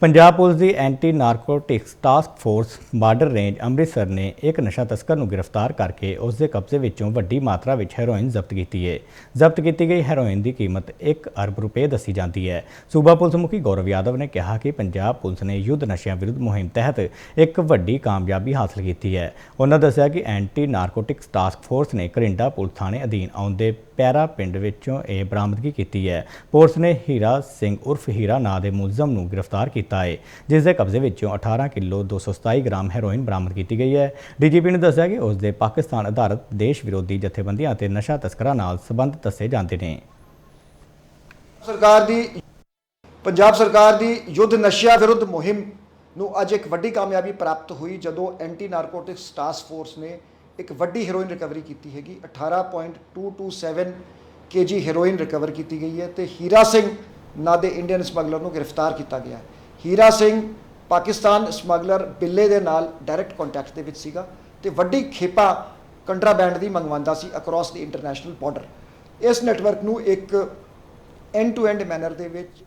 Punjab police ਦੀ anti narcotics task force border range Amritsar ਨੇ ਇੱਕ ਨਸ਼ਾ ਤਸਕਰ ਨੂੰ ਗ੍ਰਿਫਤਾਰ ਕਰਕੇ ਉਸ ਦੇ ਕਬਜ਼ੇ ਵਿੱਚੋਂ ਵੱਡੀ ਮਾਤਰਾ ਵਿੱਚ ਹੈਰੋਇਨ ਜ਼ਬਤ ਕੀਤੀ ਹੈ। ਜ਼ਬਤ ਕੀਤੀ ਗਈ ਹੈਰੋਇਨ ਦੀ ਕੀਮਤ 1 ਅਰਬ ਰੁਪਏ ਦੱਸੀ ਜਾਂਦੀ ਹੈ। ਸੂਬਾ ਪੁਲਿਸ ਮੁਖੀ ਗੌਰਵ ਯਾਦਵ ਨੇ ਕਿਹਾ ਕਿ ਪੰਜਾਬ ਪੁਲਿਸ ਨੇ ਯੁੱਧ ਨਸ਼ਿਆਂ ਵਿਰੁੱਧ ਮੁਹਿੰਮ ਤਹਿਤ ਇੱਕ ਵੱਡੀ ਕਾਮਯਾਬੀ ਹਾਸਲ ਕੀਤੀ ਹੈ। ਉਹਨਾਂ ਦੱਸਿਆ ਕਿ ਐਂਟੀ ਨਾਰਕੋਟਿਕਸ ਟਾਸਕ ਫੋਰਸ ਨੇ ਕਰਿੰਡਾ ਪੁਲਿਸ ਥਾਣੇ ਅਧੀਨ ਆਉਂਦੇ ਪੈਰਾ ਪਿੰਡ ਵਿੱਚੋਂ ਇਹ ਬਰਾਮਦਗੀ ਕੀਤੀ ਹੈ। ਪੁਲਿਸ ਨੇ ਹੀਰਾ ਸਿੰਘ ਉਰਫ ਹੀਰਾ ਨਾਂ ਦੇ ਮੁਲਜ਼ਮ ਨੂੰ ਗ੍ਰਿਫਤਾਰ ਕੀਤਾ ਹੈ, ਜਿਸ ਦੇ ਕਬਜ਼ੇ ਵਿੱਚੋਂ 18 ਕਿਲੋ 227 ਗ੍ਰਾਮ ਹੈਰੋਇਨ ਬਰਾਮਦ ਕੀਤੀ ਗਈ ਹੈ। ਡੀਜੀਪੀ ਨੇ ਦੱਸਿਆ ਕਿ ਉਸ ਦੇ ਪਾਕਿਸਤਾਨ ਆਧਾਰਿਤ ਦੇਸ਼ ਵਿਰੋਧੀ ਜਥੇਬੰਦੀਆਂ ਅਤੇ ਨਸ਼ਾ ਤਸਕਰਾਂ ਨਾਲ ਸੰਬੰਧ ਦੱਸੇ ਜਾਂਦੇ ਨੇ। ਸਰਕਾਰ ਦੀ, ਪੰਜਾਬ ਸਰਕਾਰ ਦੀ ਯੁੱਧ ਨਸ਼ਿਆਂ ਵਿਰੁੱਧ ਮੁਹਿੰਮ ਨੂੰ ਅੱਜ ਇੱਕ ਵੱਡੀ ਕਾਮਯਾਬੀ ਪ੍ਰਾਪਤ ਹੋਈ, ਜਦੋਂ ਐਂਟੀ ਨਾਰਕੋਟਿਕਸ ਟਾਸਕ ਫੋਰਸ ਨੇ ਇੱਕ ਵੱਡੀ ਹੈਰੋਇਨ ਰਿਕਵਰੀ ਕੀਤੀ ਹੈਗੀ। 18.227 ਕੇਜੀ ਹੈਰੋਇਨ ਰਿਕਵਰ ਕੀਤੀ ਗਈ ਹੈ ਤੇ ਹੀਰਾ ਸਿੰਘ ਨਾਂ ਦੇ ਇੰਡੀਅਨ ਸਮਗਲਰ ਨੂੰ ਗ੍ਰਿਫਤਾਰ ਕੀਤਾ ਗਿਆ ਹੈ। ਹੀਰਾ ਸਿੰਘ, ਪਾਕਿਸਤਾਨ ਸਮਗਲਰ ਬਿੱਲੇ ਦੇ ਨਾਲ ਡਾਇਰੈਕਟ ਕੰਟੈਕਟ ਦੇ ਵਿੱਚ ਸੀਗਾ ਤੇ ਵੱਡੀ ਖੇਪਾ ਕੰਟਰਾਬੈਂਡ ਦੀ ਮੰਗਵਾਉਂਦਾ ਸੀ ਅਕ੍ਰੋਸ ਦੀ ਇੰਟਰਨੈਸ਼ਨਲ ਬਾਰਡਰ ਇਸ ਨੈਟਵਰਕ ਨੂੰ ਇੱਕ ਐਂਡ ਟੂ ਐਂਡ ਮੈਨਰ ਦੇ ਵਿੱਚ